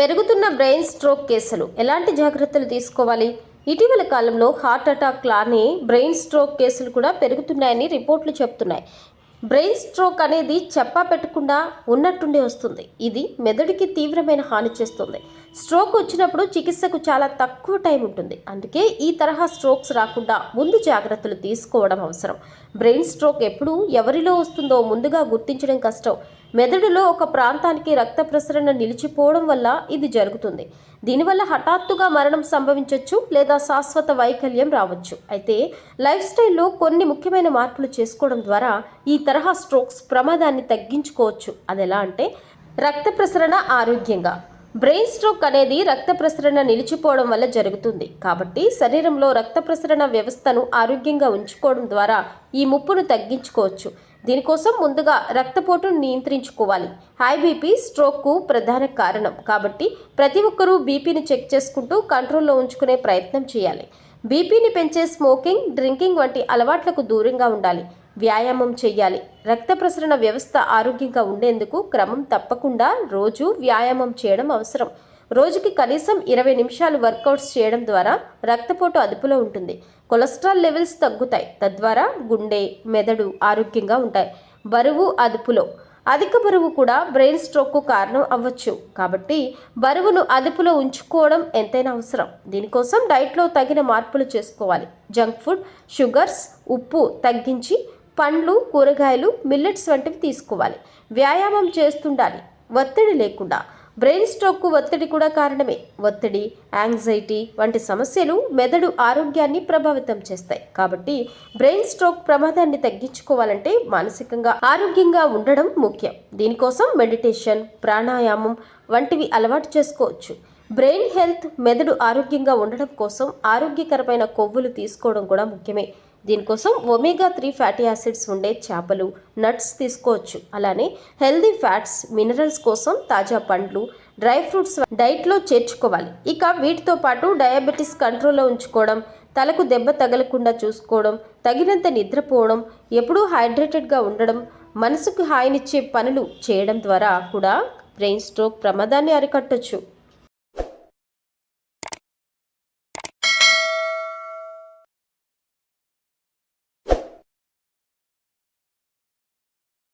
పెరుగుతున్న brain stroke కేసులు. ఎలాంటి జాగ్రత్తలు తీసుకోవాలి? ఇటీవల కాలంలో హార్ట్ అటాక్ లానే బ్రెయిన్ స్ట్రోక్ కేసులు కూడా పెరుగుతున్నాయని రిపోర్ట్లు చెప్తున్నాయి. బ్రెయిన్ స్ట్రోక్ అనేది చెప్పా పెట్టకుండా ఉన్నట్టుండి వస్తుంది. ఇది మెదడుకి తీవ్రమైన హాని చేస్తుంది. స్ట్రోక్ వచ్చినప్పుడు చికిత్సకు చాలా తక్కువ టైం ఉంటుంది. అందుకే ఈ తరహా స్ట్రోక్స్ రాకుండా ముందు జాగ్రత్తలు తీసుకోవడం అవసరం. బ్రెయిన్ స్ట్రోక్ ఎప్పుడు ఎవరిలో వస్తుందో ముందుగా గుర్తించడం కష్టం. మెదడులో ఒక ప్రాంతానికి రక్త ప్రసరణ నిలిచిపోవడం వల్ల ఇది జరుగుతుంది. దీనివల్ల హఠాత్తుగా మరణం సంభవించవచ్చు లేదా శాశ్వత వైకల్యం రావచ్చు. అయితే లైఫ్ స్టైల్లో కొన్ని ముఖ్యమైన మార్పులు చేసుకోవడం ద్వారా ఈ తరహా స్ట్రోక్స్ ప్రమాదాన్ని తగ్గించుకోవచ్చు. అది ఎలా అంటే రక్త ప్రసరణ ఆరోగ్యంగా. బ్రెయిన్ స్ట్రోక్ అనేది రక్త ప్రసరణ నిలిచిపోవడం వల్ల జరుగుతుంది. కాబట్టి శరీరంలో రక్త ప్రసరణ వ్యవస్థను ఆరోగ్యంగా ఉంచుకోవడం ద్వారా ఈ ముప్పును తగ్గించుకోవచ్చు. దీనికోసం ముందుగా రక్తపోటును నియంత్రించుకోవాలి. హై బీపీ స్ట్రోక్కు ప్రధాన కారణం. కాబట్టి ప్రతి ఒక్కరూ బీపీని చెక్ చేసుకుంటూ కంట్రోల్లో ఉంచుకునే ప్రయత్నం చేయాలి. బీపీని పెంచే స్మోకింగ్ డ్రింకింగ్ వంటి అలవాట్లకు దూరంగా ఉండాలి. వ్యాయామం చేయాలి. రక్త ప్రసరణ వ్యవస్థ ఆరోగ్యంగా ఉండేందుకు క్రమం తప్పకుండా రోజు వ్యాయామం చేయడం అవసరం. రోజుకి కనీసం ఇరవై నిమిషాలు వర్కౌట్స్ చేయడం ద్వారా రక్తపోటు అదుపులో ఉంటుంది. కొలెస్ట్రాల్ లెవెల్స్ తగ్గుతాయి. తద్వారా గుండె మెదడు ఆరోగ్యంగా ఉంటాయి. బరువు అదుపులో. అధిక బరువు కూడా బ్రెయిన్ స్ట్రోక్కు కారణం అవ్వచ్చు. కాబట్టి బరువును అదుపులో ఉంచుకోవడం ఎంతైనా అవసరం. దీనికోసం డైట్లో తగిన మార్పులు చేసుకోవాలి. జంక్ ఫుడ్ షుగర్స్ ఉప్పు తగ్గించి పండ్లు కూరగాయలు మిల్లెట్స్ వంటివి తీసుకోవాలి. వ్యాయామం చేస్తుండాలి. ఒత్తిడి లేకుండా. బ్రెయిన్ స్ట్రోక్కు ఒత్తిడి కూడా కారణమే. ఒత్తిడి యాంగ్జైటీ వంటి సమస్యలు మెదడు ఆరోగ్యాన్ని ప్రభావితం చేస్తాయి. కాబట్టి బ్రెయిన్ స్ట్రోక్ ప్రమాదాన్ని తగ్గించుకోవాలంటే మానసికంగా ఆరోగ్యంగా ఉండడం ముఖ్యం. దీనికోసం మెడిటేషన్ ప్రాణాయామం వంటివి అలవాటు చేసుకోవచ్చు. బ్రెయిన్ హెల్త్ మెదడు ఆరోగ్యంగా ఉండడం కోసం ఆరోగ్యకరమైన కొవ్వులు తీసుకోవడం కూడా ముఖ్యమే. దీనికోసం ఒమేగా త్రీ ఫ్యాటీ యాసిడ్స్ ఉండే చేపలు నట్స్ తీసుకోవచ్చు. అలానే హెల్దీ ఫ్యాట్స్ మినరల్స్ కోసం తాజా పండ్లు డ్రై ఫ్రూట్స్ డైట్లో చేర్చుకోవాలి. ఇక వీటితో పాటు డయాబెటీస్ కంట్రోల్లో ఉంచుకోవడం తలకు దెబ్బ తగలకుండా చూసుకోవడం తగినంత నిద్రపోవడం ఎప్పుడూ హైడ్రేటెడ్గా ఉండడం మనసుకు హాయినిచ్చే పనులు చేయడం ద్వారా కూడా బ్రెయిన్ స్ట్రోక్ ప్రమాదాన్ని అరికట్టచ్చు.